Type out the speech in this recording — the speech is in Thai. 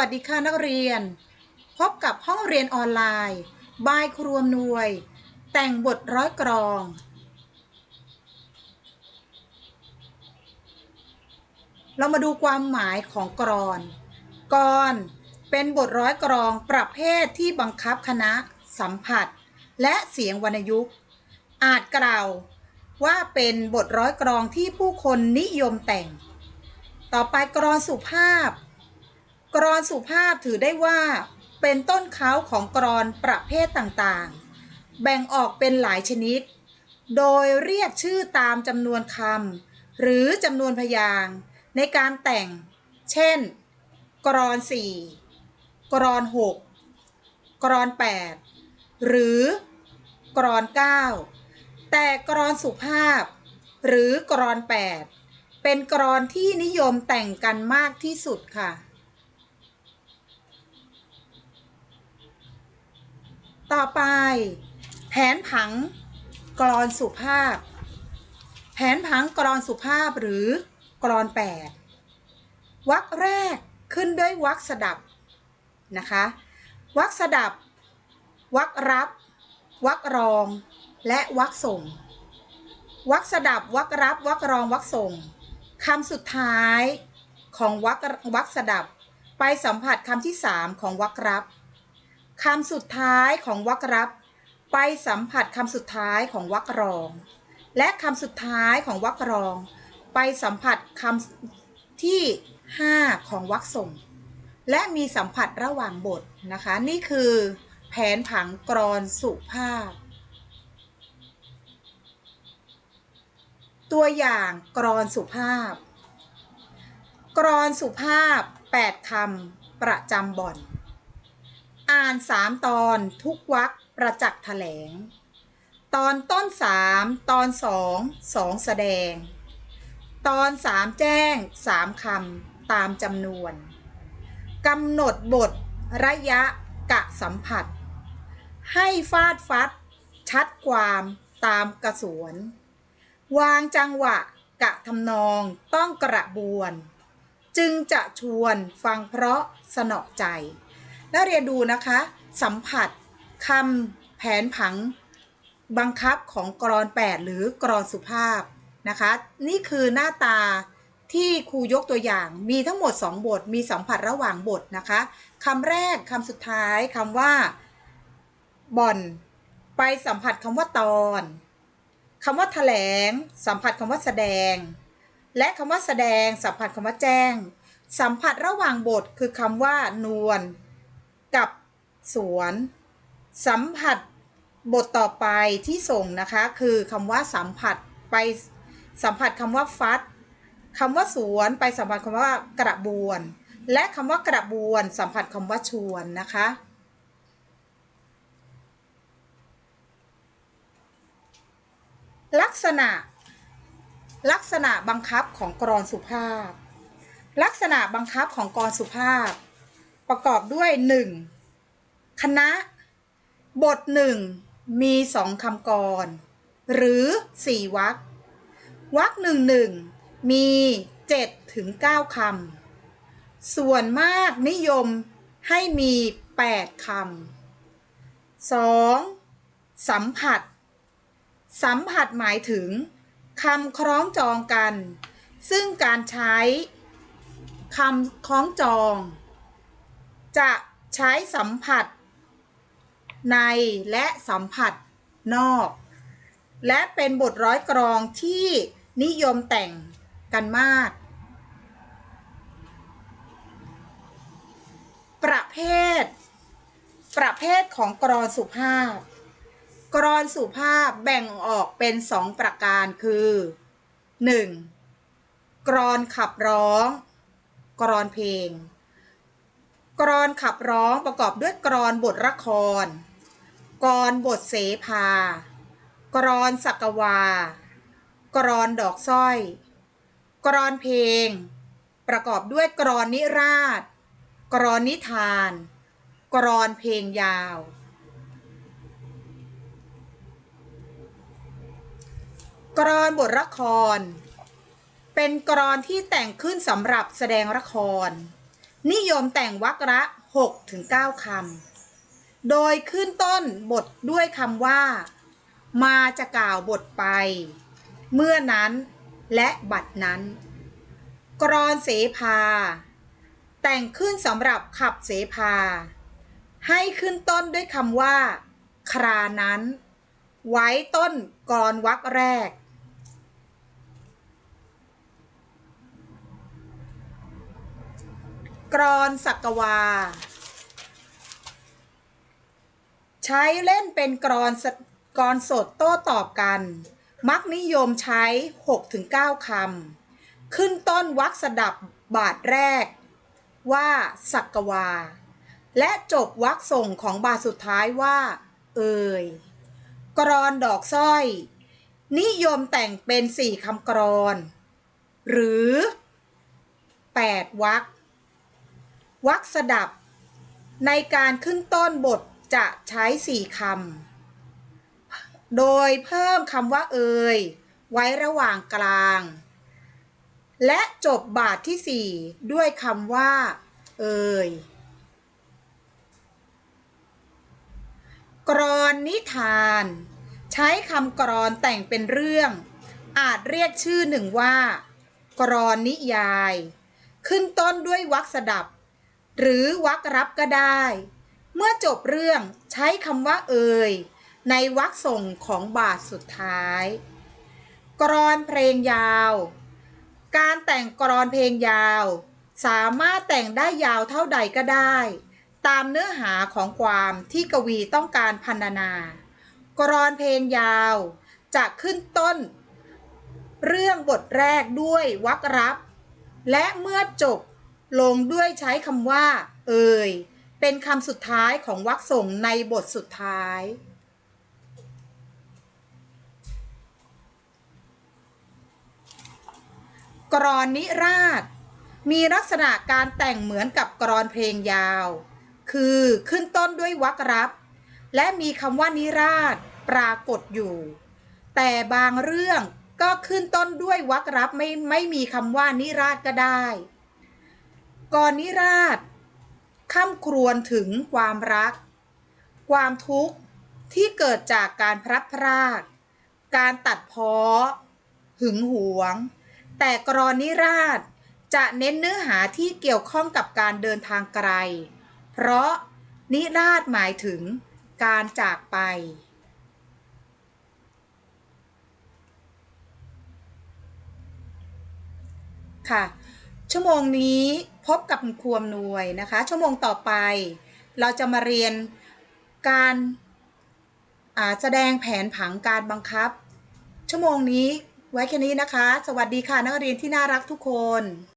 สวัสดีค่ะนักเรียน พบกับห้องเรียนออนไลน์ บายครวมนวย แต่งบทร้อยกรอง เรามาดูความหมายของกรอน กรเป็นบทร้อยกรองประเภทที่บังคับคณะ สัมผัส และเสียงวรรณยุกต์ อาจกล่าวว่าเป็นบทร้อยกรองที่ผู้คนนิยมแต่ง ต่อไปกรอนสุภาพ กรอนสุภาพถือได้ว่า เป็นต้นเขาของกรอนประเภทต่างๆ แบ่งออกเป็นหลายชนิด โดยเรียกชื่อตามจำนวนคำหรือจำนวนพยางในการแต่ง เช่น กรอนสี่กรอนหกกรอนแปดหรือกรอนเก้าแต่กรอนสุภาพ หรือกรอนแปดเป็นกรอนที่นิยมแต่งกันมากที่สุดค่ะ ต่อไป แผนผังกรอนสุภาพ แผนผังกรอนสุภาพหรือกรอนแปดวรรคแรกขึ้นด้วยวรรคสดับนะคะวรรคสดับวรรครับวรรรองและวรรคส่งวรรคสดับวรรรับวรรรองวรรคส่งคำสุดท้ายของวรรควรรคสดับ ไปสัมผัสคำที่สามของวรรครับ คำสุดท้ายของวรรครับ ไปสัมผัสคำสุดท้ายของวรรครอง และคำสุดท้ายของวรรครอง ไปสัมผัสคำที่ 5 ของวรรคส่ง และมีสัมผัสระหว่างบทนะคะ นี่คือแผนผังกรอนสุภาพ ตัวอย่างกรอนสุภาพ กรอนสุภาพ 8คำประจำบ่อน อ่านสามตอนทุกวักประจักษ์แถลง ตอนต้นสามตอนสองสองแสดง ตอนสามแจ้งสามคำตามจำนวนกำหนดบทระยะกะสัมผัส ให้ฟาดฟัด ชัดความตามกระสวน วางจังหวะกะทำนองต้องกระบวน จึงจะชวนฟังเพราะสนอใจ นักเรียนดูนะคะ สัมผัสคำแผนผังบังคับของกรอน 8 หรือกรอนสุภาพนะคะ นี่คือหน้าตาที่ครูยกตัวอย่างมีทั้งหมด 2 บท มีสัมผัสระหว่างบทนะคะคำแรกคำสุดท้ายคำว่าบ่อนไปสัมผัสคำว่าตอนคำว่าแถลง สัมผัสคำว่าแสดง และคำว่าแสดง สัมผัสคำว่าแจ้ง สัมผัสระหว่างบทคือคำว่านวล กับสวน สัมผัสบทต่อไปที่ส่งนะคะ คือคำว่าสัมผัสไปสัมผัสคำว่าฟัดคำว่าสวนไปสัมผัสคำว่ากระบวน และคำว่ากระบวน สัมผัสคำว่าชวนนะคะลักษณะ ลักษณะบังคับของกรอนสุภาพ ลักษณะบังคับของกรสุภาพ ประกอบด้วย 1. คณะ บทหนึ่งมีสองคำกร หรือสี่วรรควรรคหนึ่งหนึ่งมีเจ็ดถึงเก้าคำ ส่วนมากนิยมให้มีแปดคำสองสัมผัส สัมผัสหมายถึงคำคล้องจองกัน ซึ่งการใช้คำคล้องจอง จะใช้สัมผัสในและสัมผัสนอก และเป็นบทร้อยกรองที่นิยมแต่งกันมาก ประเภท ประเภทของกรอนสุภาพ กรอนสุภาพแบ่งออกเป็นสองประการคือ 1. กรอนขับร้อง กรอนเพลง กรอนขับร้องประกอบด้วยกรอนบทละคร กรอนบทเสภา กรอนสักวา กรอนดอกสร้อย กรอนเพลง ประกอบด้วยกรอนนิราศกรอนนิทาน กรอนเพลงยาว กรอนบทละคร เป็นกรอนที่แต่งขึ้นสำหรับแสดงละคร นิยมแต่งวรรคละ6ถึง9คำ โดยขึ้นต้นบทด้วยคำว่า มาจะกล่าวบทไป เมื่อนั้นและบัดนั้น กรอนเสภา แต่งขึ้นสำหรับขับเสภา ให้ขึ้นต้นด้วยคำว่า ครานั้น ไว้ต้นกรอนวรรคแรก กรอนสักวา ใช้เล่นเป็นกรอนสกรอนสดโต้ตอบกัน มักนิยมใช้ 6-9 คำ ขึ้นต้นวรรคสดับบาทแรก ว่าสักวา และจบวรรคส่งของบาทสุดท้ายว่า เอ่ยกรอนดอกสร้อย นิยมแต่งเป็นสี่คำกรอน หรือ 8วรรค วรรคสดับ ในการขึ้นต้นบทจะใช้สี่คำ โดยเพิ่มคำว่าเอ่ยไว้ระหว่างกลาง และจบบาทที่สี่ด้วยคำว่า เอ่ยกรอนนิทาน ใช้คำกรอนแต่งเป็นเรื่อง อาจเรียกชื่อหนึ่งว่า กรอนนิยาย ขึ้นต้นด้วยวรรคสดับ หรือวรรครับก็ได้ เมื่อจบเรื่องใช้คำว่าเอ่ยในวรรคส่งของบาทสุดท้าย กรอนเพลงยาว การแต่งกรอนเพลงยาว สามารถแต่งได้ยาวเท่าใดก็ได้ ตามเนื้อหาของความที่กวีต้องการพรรณนา กรอนเพลงยาว จะขึ้นต้น เรื่องบทแรกด้วยวรรครับ และเมื่อจบ ลงด้วยใช้คำว่า เอ่ย เป็นคำสุดท้ายของวรรคส่งในบทสุดท้าย กรอนนิราศมีลักษณะการแต่งเหมือนกับกรอนเพลงยาว คือขึ้นต้นด้วยวรรครับ และมีคำว่านิราศปรากฏอยู่ แต่บางเรื่องก็ขึ้นต้นด้วยวรรครับไม่ไม่มีคำว่านิราศก็ได้ กรนิราศข้ามครวญถึงความรัก ความทุกข์ที่เกิดจากการพลัดพราก การตัดเพ้อ หึงหวง แต่กรณีราชจะเน้นเนื้อหาที่เกี่ยวข้องกับการเดินทางไกล เพราะนิราชหมายถึงการจากไป ค่ะ ชั่วโมงนี้พบกับคุณครูอำนวยนะคะ ชั่วโมงต่อไป เราจะมาเรียนการแสดงแผนผังการบังคับ ชั่วโมงนี้ไว้แค่นี้นะคะ สวัสดีค่ะนักเรียนที่น่ารักทุกคน